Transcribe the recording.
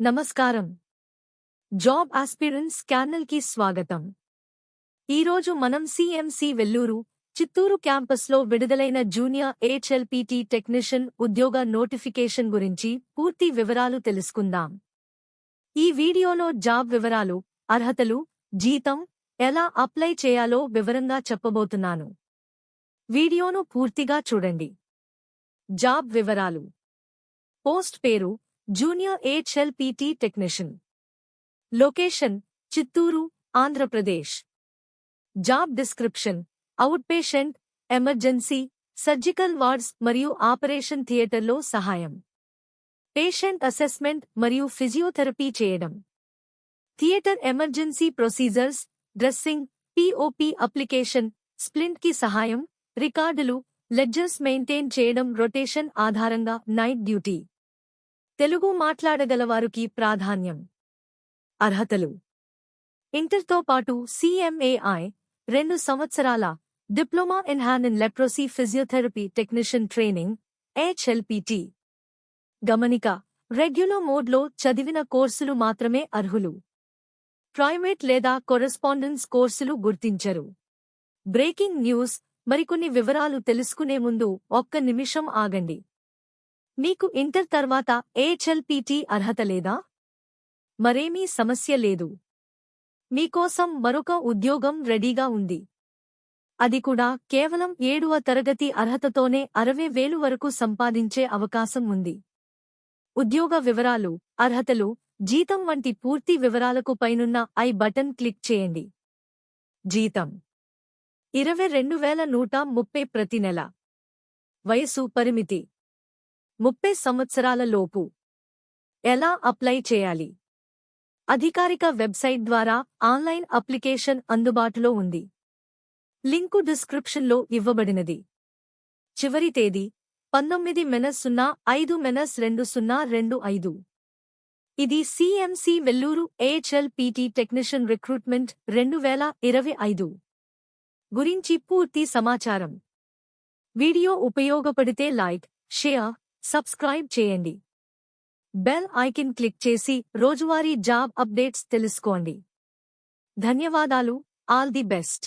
నమస్కారం. Job aspirants ఛానల్కి స్వాగతం. ఈరోజు మనం సిఎంసి వెల్లూరు చిత్తూరు క్యాంపస్లో విడుదలైన జూనియర్ హెచ్ఎల్పిటి టెక్నీషియన్ ఉద్యోగ నోటిఫికేషన్ గురించి పూర్తి వివరాలు తెలుసుకుందాం. ఈ వీడియోలో జాబ్ వివరాలు అర్హతలు జీతం ఎలా అప్లై చేయాలో వివరంగా చెప్పబోతున్నాను. వీడియోను పూర్తిగా చూడండి. జాబ్ వివరాలు. పోస్ట్ పేరు junior HLPT technician. Location Chittoor Andhra Pradesh job description out patient emergency surgical wards మరియు ఆపరేషన్ థియేటర్లో సహాయం. పేషెంట్ అసెస్మెంట్ మరియు ఫిజియోథెరపీ చేయడం. Theatre emergency procedures dressing POP application స్ప్లింట్కి సహాయం రికార్డులు లెడ్జర్స్ మెయింటైన్ చేయడం రొటేషన్ ఆధారంగా నైట్ డ్యూటీ. తెలుగు మాట్లాడగలవారికి ప్రాధాన్యం. అర్హతలు. ఇంటర్తో పాటు సిఎంఏఐ రెండు సంవత్సరాల diploma in hand in leprosy physiotherapy technician training HLPT గమనిక రెగ్యులర్ మోడ్లో చదివిన కోర్సులు మాత్రమే అర్హులు. ప్రైవేట్ లేదా కొరెస్పాండెన్స్ కోర్సులు గుర్తించరు. బ్రేకింగ్ న్యూస్ మరికొన్ని వివరాలు తెలుసుకునే ముందు ఒక్క నిమిషం ఆగండి. మీకు ఇంటర్ తర్వాత ఏహెచ్ఎల్పీటీ అర్హత లేదా? మరేమీ సమస్య లేదు. మీకోసం మరొక ఉద్యోగం రెడీగా ఉంది. అది కూడా కేవలం ఏడవ తరగతి అర్హతతోనే అరవై వేలు వరకు సంపాదించే అవకాశం ఉంది. ఉద్యోగ వివరాలు అర్హతలు జీతం వంటి పూర్తి వివరాలకు పైనున్న ఐ బటన్ క్లిక్ చేయండి. జీతం. ఇరవై రెండు వేల నూట ముప్పై ప్రతి నెల. వయసు పరిమితి. ముప్పై సంవత్సరాల లోపు. ఎలా అప్లై చేయాలి? అధికారిక వెబ్సైట్ ద్వారా ఆన్లైన్ అప్లికేషన్ అందుబాటులో ఉంది. లింకు డిస్క్రిప్షన్లో ఇవ్వబడినది. చివరి తేదీ పంతొమ్మిది మెనస్ సున్నా ఐదు మెనస్ రెండు సున్నా రెండు ఐదు. ఇది CMC Vellore AHL PT technician recruitment రెండు వేల ఇరవై ఐదు. గురించి పూర్తి సమాచారం. వీడియో ఉపయోగపడితే లైక్ షేర్ సబ్స్క్రైబ్ చేయండి. బెల్ ఐకిన్ క్లిక్ చేసి రోజువారీ జాబ్ అప్డేట్స్ తెలుసుకోండి. ధన్యవాదాలు. All the best.